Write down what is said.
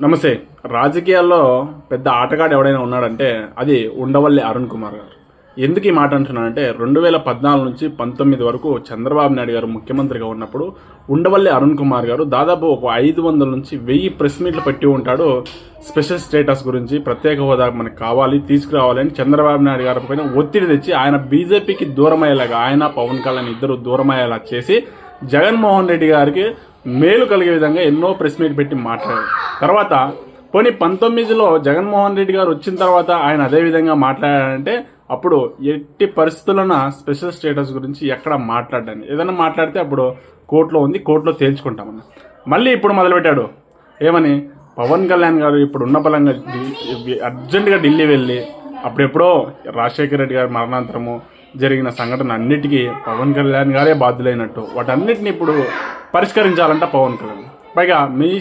నమస్తే. రాజకీయాల్లో పెద్ద ఆటగాడు ఎవడైనా ఉన్నాడంటే అది ఉండవల్లి అరుణ్ కుమార్ గారు. ఎందుకు ఈ మాట అంటున్నానంటే రెండు వేల పద్నాలుగు నుంచి పంతొమ్మిది వరకు చంద్రబాబు నాయుడు గారు ముఖ్యమంత్రిగా ఉన్నప్పుడు ఉండవల్లి అరుణ్ కుమార్ గారు దాదాపు ఒక ఐదు వందల నుంచి వెయ్యి ప్రెస్ మీట్లు పెట్టి ఉంటాడు. స్పెషల్ స్టేటస్ గురించి ప్రత్యేక హోదా మనకు కావాలి తీసుకురావాలి అని చంద్రబాబు నాయుడు గారి పైన ఒత్తిడి తెచ్చి ఆయన బీజేపీకి దూరం అయ్యేలాగా ఆయన పవన్ కళ్యాణ్ ఇద్దరు దూరం అయ్యేలా చేసి జగన్మోహన్ రెడ్డి గారికి మేలు కలిగే విధంగా ఎన్నో ప్రెస్ మీట్ పెట్టి మాట్లాడారు. తర్వాత పోనీ పంతొమ్మిదిలో జగన్మోహన్ రెడ్డి గారు వచ్చిన తర్వాత ఆయన అదే విధంగా మాట్లాడారంటే అప్పుడు ఎట్టి పరిస్థితుల్లోన స్పెషల్ స్టేటస్ గురించి ఎక్కడ మాట్లాడాను ఏదైనా మాట్లాడితే అప్పుడు కోర్టులో ఉంది కోర్టులో తేల్చుకుంటామని. మళ్ళీ ఇప్పుడు మొదలుపెట్టాడు. ఏమని? పవన్ కళ్యాణ్ గారు ఇప్పుడు ఉన్న బలంగా అర్జెంటుగా ఢిల్లీ వెళ్ళి అప్పుడెప్పుడో రాజశేఖర రెడ్డి గారి మరణాంతరము జరిగిన సంఘటన అన్నిటికీ పవన్ కళ్యాణ్ గారే బాధ్యులైనట్టు. వాటన్నిటిని ఇప్పుడు పరిష్కరించాలంట పవన్ కళ్యాణ్. పైగా మీ